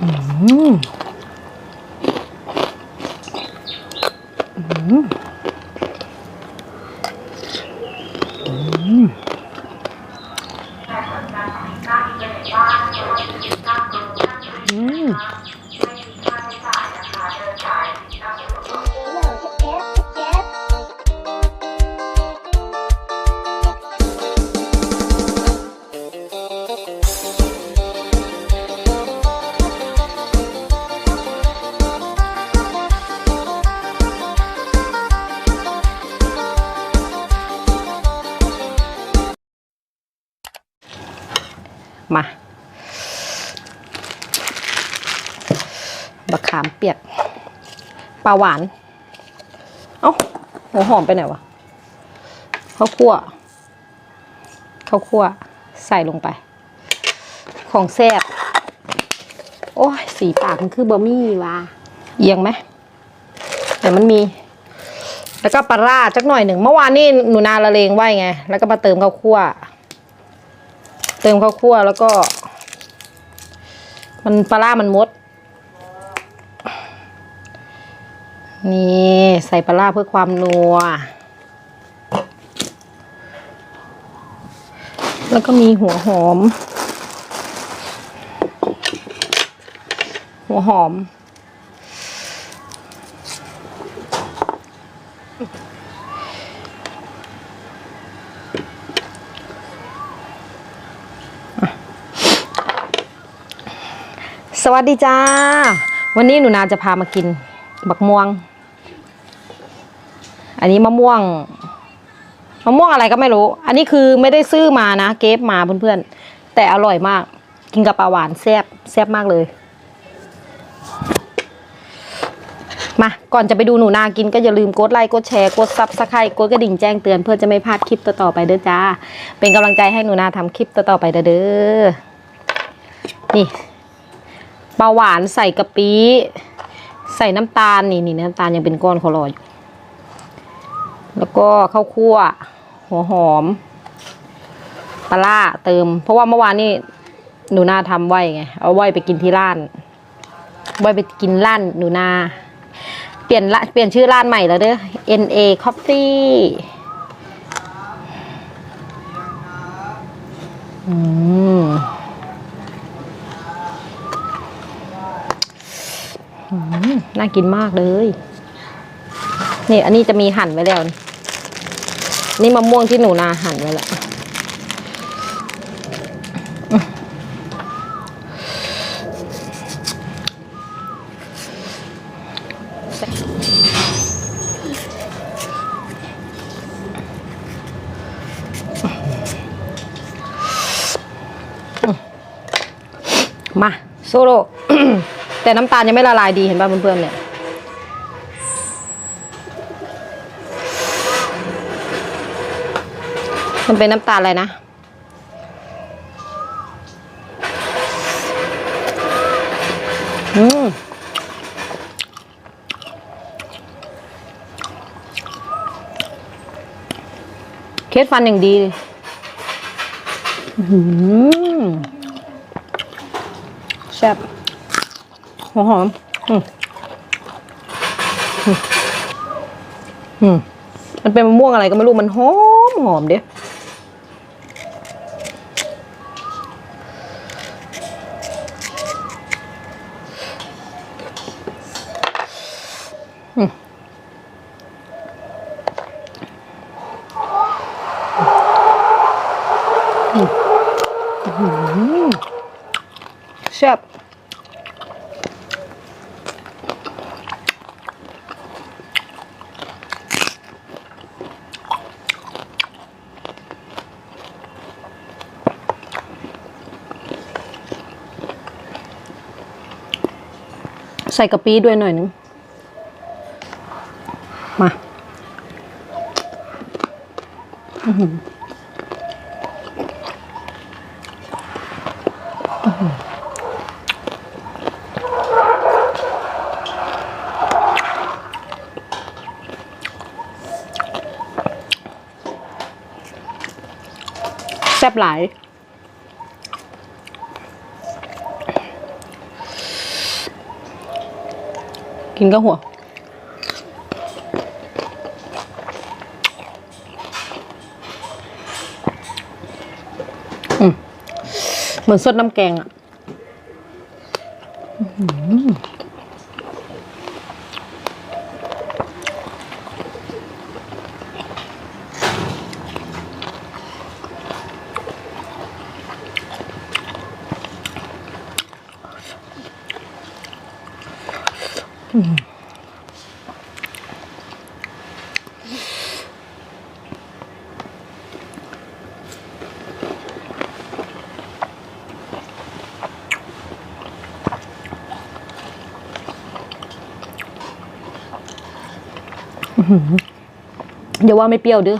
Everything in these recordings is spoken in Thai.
อืม มาบักขามเปียกปลาหวาน เอ้าหัวหอมไปไหนวะข้าวคั่วข้าวคั่วใส่ลงไป ของแซ่บโอ้ยสีปากมันคือบะหมี่ว่ะเอียงไหมเดี๋ยวมันมี แล้วก็ปลาร่าจักหน่อยหนึ่ง เมื่อวานนี่หนูนาละเลงไว้ไง แล้วก็มาเติมข้าวคั่ว ติมข้าวคั่วแล้วก็ มันปลาล่ามันมด นี่ใส่ปลาล่าเพื่อความนัว แล้วก็มีหัวหอม หัวหอม สวัสดีจ้า วันนี้หนูนาจะพามากิน บักม่วง อันนี้มะม่วง มะม่วงอะไรก็ไม่รู้ อันนี้คือไม่ได้ซื้อมานะ เก็บมาเพื่อนๆ แต่อร่อยมาก กินกับปลาหวานแซ่บแซ่บมากเลย มา ก่อนจะไปดูหนูนากินก็อย่าลืมกดไลค์ กดแชร์ กดซับสไครต์กดกระดิ่งแจ้งเตือนเพื่อจะไม่พลาดคลิปต่อๆไปเด้อจ้า เป็นกำลังใจให้หนูนาทำคลิปต่อๆไปเด้อ นี่ ปลาหวานใส่กะปิใส่น้ำตาลนี่นี่น้ำตาลยังเป็นก้อนเขารออยู่แล้วก็ข้าวคั่ว หัวหอมปลาล่าเติม เพราะว่าเมื่อวานนี่หนูนาทำไว้ไงเอาไว้ไปกินที่ร้านไว้ไปกินร้านหนูนา เปลี่ยนละเปลี่ยนชื่อร้านใหม่แล้วเด้อ NA Coffee อืม อืม น่ากินมากเลย นี่อันนี้จะมีหั่นไว้แล้ว นี่มะม่วงที่หนูนาหั่นไว้แล้วมมาโซโล แต่น้ำตาลยังไม่ละลายดีเห็นป่ะเพื่อนๆเนี่ยมันเป็นน้ำตาลอะไรนะอืมเคสฟันอย่างดีเลยอื้อหือแซ่บ หัวหอมอืมอืมอืมมันเป็นมะม่วงอะไรก็ไม่รู้มันหอมหอมเด้ออืมอื้อหือแซ่บ ใส่กะปิด้วยหน่อยนึง มาแซ่บหลาย กินก็หัวอืมเหมือนสดน้ำแกงอะ เดี๋ยวว่าไม่เปรี้ยวเด้อ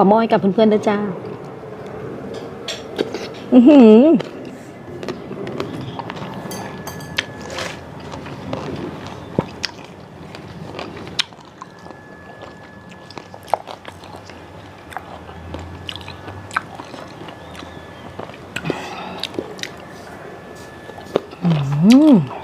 อมอยกับเพื่อนๆด้วยจ้า อือหืออืม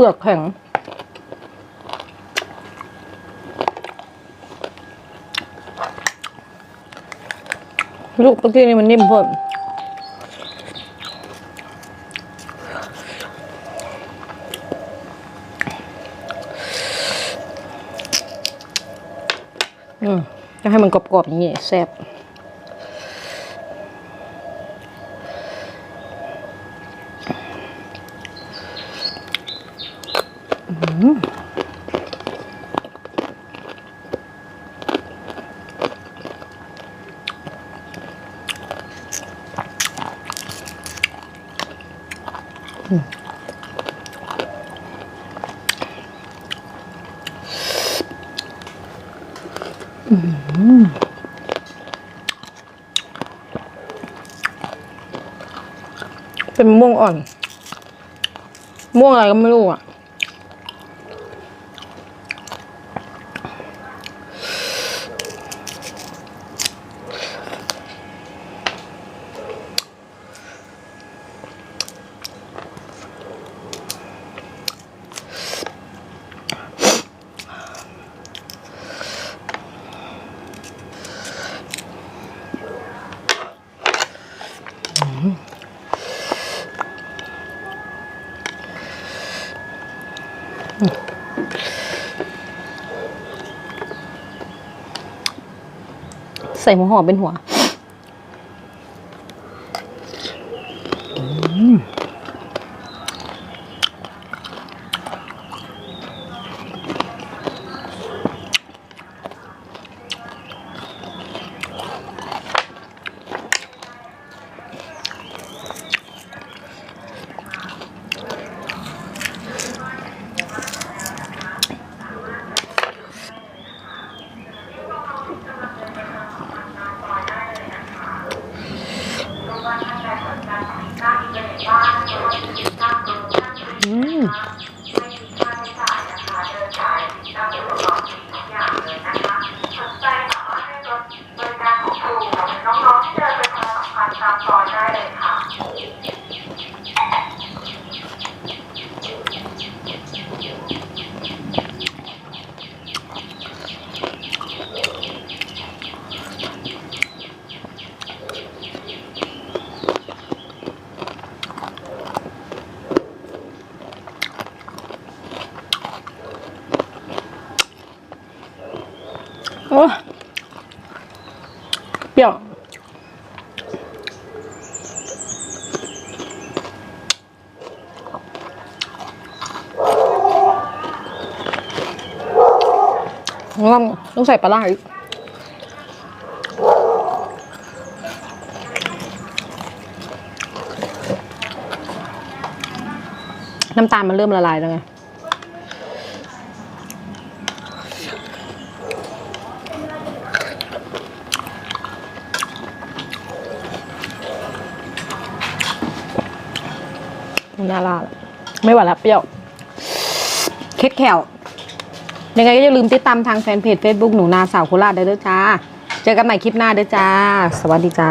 ลือกแข็ง ลูกเมื่อกี้นี่มันนิ่มเพิ่มอืมจะให้มันกรอบๆอย่างนี้แซ่บ เป็นมะม่วงอ่อน ม่วงอะไรก็ไม่รู้อะ ใส่หัวหอมเป็นหัว ต้องต้องใส่ปลาร้าอีกน้ำตาลมันเริ่มละลายแล้วไง น่าลาไม่ไหวแล้วเปรี้ยว เคล็ดแขว ยังไงก็อย่าลืมติดตามทางแฟนเพจ Facebook หนูนาสาวโคราชได้ด้วยจ้า เจอกันใหม่คลิปหน้าด้อจ้า สวัสดีจ้า